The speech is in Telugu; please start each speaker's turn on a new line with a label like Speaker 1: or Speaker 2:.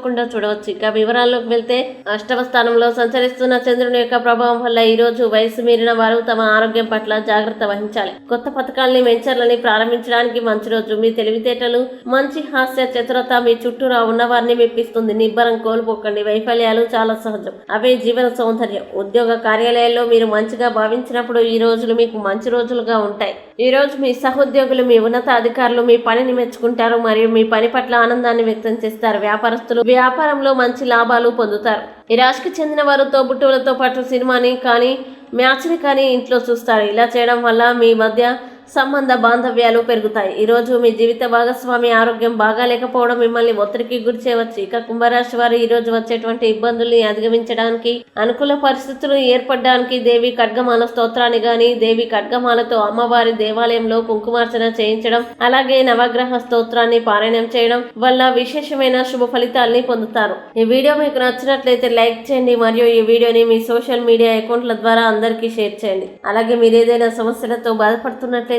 Speaker 1: తప్పకుండా చూడవచ్చు. ఇక వివరాల్లోకి వెళ్తే అష్టమ స్థానంలో సంచరిస్తున్న చంద్రుని యొక్క ప్రభావం వల్ల ఈ రోజు వయసు మీరిన వారు తమ ఆరోగ్యం పట్ల జాగ్రత్త వహించాలి. కొత్త పథకాలని వెంచర్లని ప్రారంభించడానికి మంచి రోజు. మీ తెలివితేటలు మంచి హాస్య చతురత మీ చుట్టూరా ఉన్న వారిని మెప్పిస్తుంది. నిబ్బరం కోల్పోకండి. వైఫల్యాలు చాలా సహజం. అవే జీవన సౌందర్యం. ఉద్యోగ కార్యాలయాల్లో మీరు మంచిగా భావించినప్పుడు ఈ రోజులు మీకు మంచి రోజులుగా ఉంటాయి. ఈ రోజు మీ సహోద్యోగులు మీ ఉన్నత అధికారులు మీ పనిని మెచ్చుకుంటారు. మరియు మీ పని పట్ల ఆనందాన్ని వ్యక్తం చేస్తారు. వ్యాపారస్తులు వ్యాపారంలో మంచి లాభాలు పొందుతారు. ఈ రాశికి చెందిన వారు తోబుట్టువులతో పాటు సినిమాని కానీ మ్యాచ్ని కానీ ఇంట్లో చూస్తారు. ఇలా చేయడం వల్ల మీ మధ్య సంబంధ బాంధవ్యాలు పెరుగుతాయి. ఈ రోజు మీ జీవిత భాగస్వామి ఆరోగ్యం బాగా లేకపోవడం మిమ్మల్ని ఒత్తిడికి గురి చేయవచ్చు ఇక కుంభరాశి వారు ఈరోజు వచ్చేటువంటి ఇబ్బందుల్ని అధిగమించడానికి అనుకూల పరిస్థితులు ఏర్పడడానికి దేవి ఖడ్గమాల స్తోత్రాన్ని గాని దేవి ఖడ్గమాలతో అమ్మవారి దేవాలయంలో కుంకుమార్చన చేయించడం అలాగే నవగ్రహ స్తోత్రాన్ని పారాయణం చేయడం వల్ల విశేషమైన శుభ ఫలితాల్ని పొందుతారు. ఈ వీడియో మీకు నచ్చినట్లయితే లైక్ చేయండి మరియు ఈ వీడియోని మీ సోషల్ మీడియా అకౌంట్ల ద్వారా అందరికీ షేర్ చేయండి. అలాగే మీరు ఏదైనా సమస్యలతో బాధపడుతున్నట్లయితే